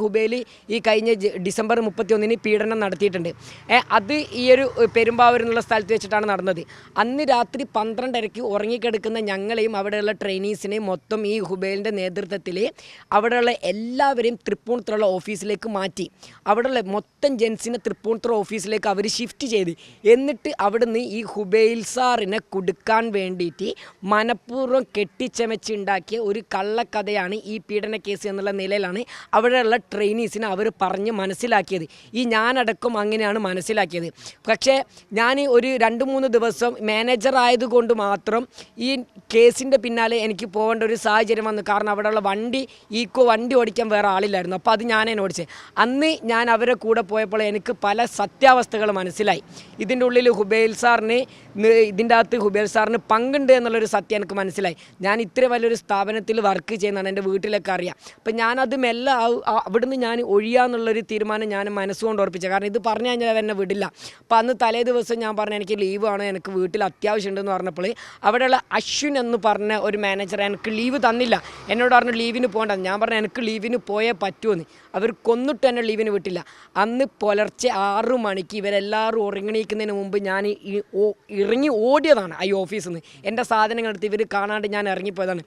ഹുബൈയിൽ ഈ കഴിഞ്ഞ ഡിസംബർ മുപ്പത്തി ഒന്നിന് പീഡനം നടത്തിയിട്ടുണ്ട്. അത് ഈ ഒരു പെരുമ്പാവൂർ എന്നുള്ള സ്ഥലത്ത് വെച്ചിട്ടാണ് നടന്നത്. അന്ന് രാത്രി പന്ത്രണ്ടരയ്ക്ക് ഉറങ്ങിക്കിടക്കുന്ന ഞങ്ങളെയും അവിടെയുള്ള ട്രെയിനീസിനെയും മൊത്തം ഈ ഹുബൈലിന്റെ നേതൃത്വത്തിൽ അവിടെയുള്ള എല്ലാവരെയും തൃപ്പൂണിത്തുറയുള്ള ഓഫീസിലേക്ക് മാറ്റി. അവിടെയുള്ള മൊത്തം ജെൻസിനെ തൃപ്പൂണിത്തുറ ഓഫീസിലേക്ക് അവർ ഷിഫ്റ്റ് ചെയ്ത്. എന്നിട്ട് അവിടുന്ന് ഈ ഹുബേൽ സാറിനെ കൊടുക്കാൻ വേണ്ടിയിട്ട് മനഃപൂർവം കെട്ടിച്ചമച്ചുണ്ടാക്കിയ ഒരു കള്ളക്കഥയാണ് ഈ പീഡന കേസ് എന്നുള്ള നിലയിലാണ് അവിടെയുള്ള ട്രെയിനീസിനെ അവർ പറഞ്ഞ് മനസ്സിലാക്കിയത്. ഈ ഞാനടക്കം അങ്ങനെയാണ് മനസ്സിലാക്കിയത്. പക്ഷേ ഞാൻ ഒരു രണ്ട് മൂന്ന് ദിവസം മാനേജർ ആയതുകൊണ്ട് മാത്രം ഈ കേസിന്റെ പിന്നാലെ എനിക്ക് പോകേണ്ട ഒരു സാഹചര്യം വന്നു. കാരണം അവിടെയുള്ള വണ്ടി ഈക്കോ വണ്ടി ഓടിക്കാൻ വേറെ ആളില്ലായിരുന്നു. അപ്പോൾ അത് ഞാനേനെ ഓടിച്ചത് അന്ന് ഞാൻ അവരെ കൂടെ പോയപ്പോൾ എനിക്ക് പല സത്യാവസ്ഥകൾ മനസ്സിലായി. ഇതിന്റെ ഉള്ളിൽ ഹുബൈൽ സാറിന് ഇതിന്റെ അകത്ത് ഹുബേൽ സാറിന് പങ്കുണ്ട് എന്നുള്ളൊരു സത്യം എനിക്ക് മനസ്സിലായി. ഞാൻ ഇത്ര വലിയൊരു സ്ഥാപനത്തിൽ വർക്ക് ചെയ്യുന്നതാണ് എന്റെ വീട്ടിലൊക്കെ അറിയാം. അപ്പം ഞാനത് മെല്ലെ അവിടുന്ന് ഞാൻ ഒഴിയാന്നുള്ളൊരു തീരുമാനം ഞാൻ മനസ്സുകൊണ്ട് ഉറപ്പിച്ചത് കാരണം ഇത് പറഞ്ഞു കഴിഞ്ഞാൽ എന്നെ വിടില്ല. അപ്പോൾ അന്ന് തലേ ദിവസം ഞാൻ പറഞ്ഞു എനിക്ക് ലീവ് ആണ് എനിക്ക് വീട്ടിൽ അത്യാവശ്യം ഉണ്ടെന്ന് പറഞ്ഞപ്പോൾ അവിടെയുള്ള അശ്വിൻ എന്ന് പറഞ്ഞ ഒരു മാനേജർ എനിക്ക് ലീവ് തന്നില്ല. എന്നോട് പറഞ്ഞു ലീവിന് പോകണ്ട. ഞാൻ പറഞ്ഞു എനിക്ക് ലീവിന് പോയേ പറ്റുമെന്ന് അവർ കൊന്നിട്ട് എന്നെ ലീവിന് വിട്ടില്ല. അന്ന് പുലർച്ചെ ആറു മണിക്ക് ഇവരെല്ലാവരും ഉറങ്ങിണീക്കുന്നതിന് മുമ്പ് ഞാൻ ഈ ഇറങ്ങി ഓടിയതാണ് ഈ ഓഫീസിൽ നിന്ന് എന്റെ സാധനങ്ങൾ എടുത്ത് ഇവർ കാണാണ്ട് ഞാൻ ഇറങ്ങിപ്പോയതാണ്.